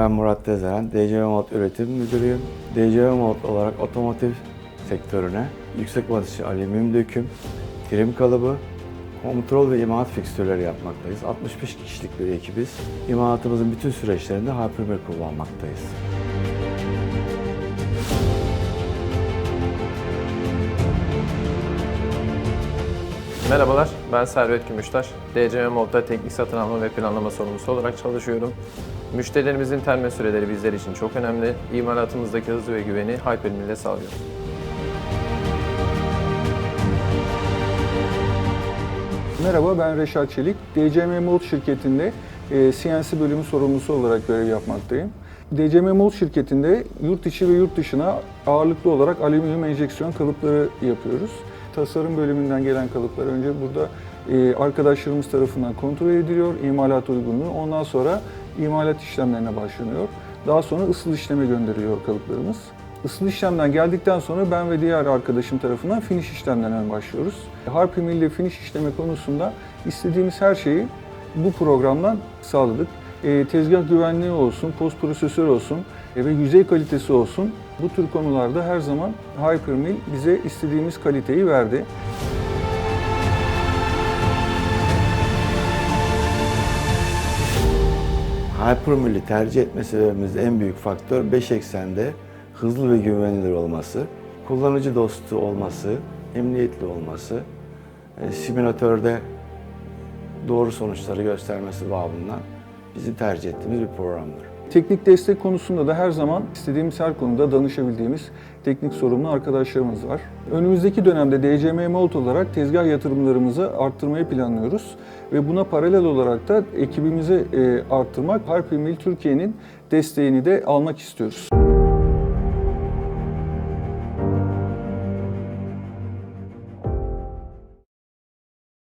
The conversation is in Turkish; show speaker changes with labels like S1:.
S1: Ben Murat Tezeren, DCV Mod Üretim Müdürüyüm. DCV Mod olarak otomotiv sektörüne yüksek basınçlı alüminyum döküm, trim kalıbı, kontrol ve imalat fikstürleri yapmaktayız. 65 kişilik bir ekibiz. İmalatımızın bütün süreçlerinde Hypermer kullanmaktayız.
S2: Merhabalar, ben Servet Gümüştaş. DCM Mod'da teknik satın alma ve planlama sorumlusu olarak çalışıyorum. Müşterilerimizin terme süreleri bizler için çok önemli. İmalatımızdaki hızı ve güveni Hypermill'le sağlıyoruz.
S3: Merhaba ben Reşat Çelik. DCM Mold şirketinde e, CNC bölümü sorumlusu olarak görev yapmaktayım. DCM Mold şirketinde yurt içi ve yurt dışına ağırlıklı olarak alüminyum enjeksiyon kalıpları yapıyoruz. Tasarım bölümünden gelen kalıplar önce burada e, arkadaşlarımız tarafından kontrol ediliyor, imalat uygunluğu. Ondan sonra imalat işlemlerine başlanıyor. Daha sonra ısıl işleme gönderiliyor kalıplarımız. Isıl işlemden geldikten sonra ben ve diğer arkadaşım tarafından finish işlemlerine başlıyoruz. Mill ile finish işleme konusunda istediğimiz her şeyi bu programdan sağladık. E, tezgah güvenliği olsun, post prosesör olsun e, ve yüzey kalitesi olsun bu tür konularda her zaman Hypermill bize istediğimiz kaliteyi verdi.
S1: Hypermill'i tercih etme sebebimiz en büyük faktör 5 eksende hızlı ve güvenilir olması, kullanıcı dostu olması, emniyetli olması, e, simülatörde doğru sonuçları göstermesi babından bizim tercih ettiğimiz bir programdır.
S3: Teknik destek konusunda da her zaman istediğimiz her konuda danışabildiğimiz teknik sorumlu arkadaşlarımız var. Önümüzdeki dönemde DCM Mold olarak tezgah yatırımlarımızı arttırmayı planlıyoruz. Ve buna paralel olarak da ekibimizi e, arttırmak, Harpi Mill Türkiye'nin desteğini de almak istiyoruz.